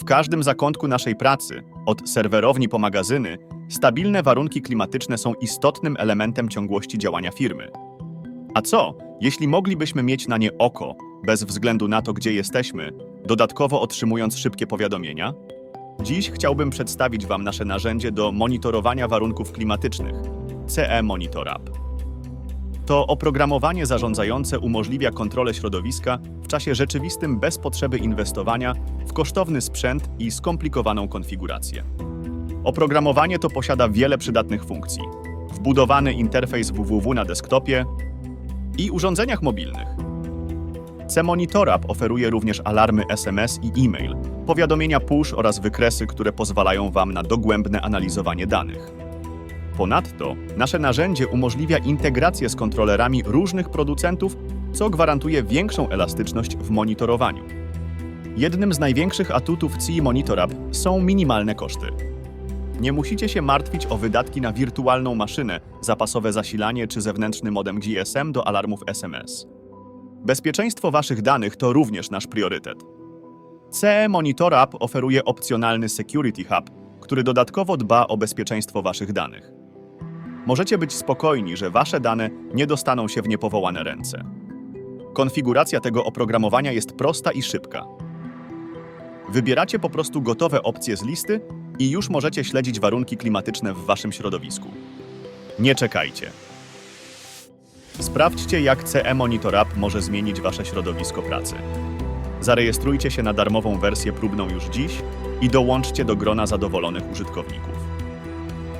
W każdym zakątku naszej pracy, od serwerowni po magazyny, stabilne warunki klimatyczne są istotnym elementem ciągłości działania firmy. A co, jeśli moglibyśmy mieć na nie oko, bez względu na to, gdzie jesteśmy, dodatkowo otrzymując szybkie powiadomienia? Dziś chciałbym przedstawić Wam nasze narzędzie do monitorowania warunków klimatycznych CE Monitor App. To oprogramowanie zarządzające umożliwia kontrolę środowiska w czasie rzeczywistym bez potrzeby inwestowania w kosztowny sprzęt i skomplikowaną konfigurację. Oprogramowanie to posiada wiele przydatnych funkcji. Wbudowany interfejs www na desktopie i urządzeniach mobilnych. C-Monitor oferuje również alarmy SMS i e-mail, powiadomienia push oraz wykresy, które pozwalają Wam na dogłębne analizowanie danych. Ponadto nasze narzędzie umożliwia integrację z kontrolerami różnych producentów, co gwarantuje większą elastyczność w monitorowaniu. Jednym z największych atutów CI Monitor App są minimalne koszty. Nie musicie się martwić o wydatki na wirtualną maszynę, zapasowe zasilanie czy zewnętrzny modem GSM do alarmów SMS. Bezpieczeństwo Waszych danych to również nasz priorytet. CE Monitor App oferuje opcjonalny Security Hub, który dodatkowo dba o bezpieczeństwo Waszych danych. Możecie być spokojni, że Wasze dane nie dostaną się w niepowołane ręce. Konfiguracja tego oprogramowania jest prosta i szybka. Wybieracie po prostu gotowe opcje z listy i już możecie śledzić warunki klimatyczne w Waszym środowisku. Nie czekajcie. Sprawdźcie, jak CE Monitor App może zmienić Wasze środowisko pracy. Zarejestrujcie się na darmową wersję próbną już dziś i dołączcie do grona zadowolonych użytkowników.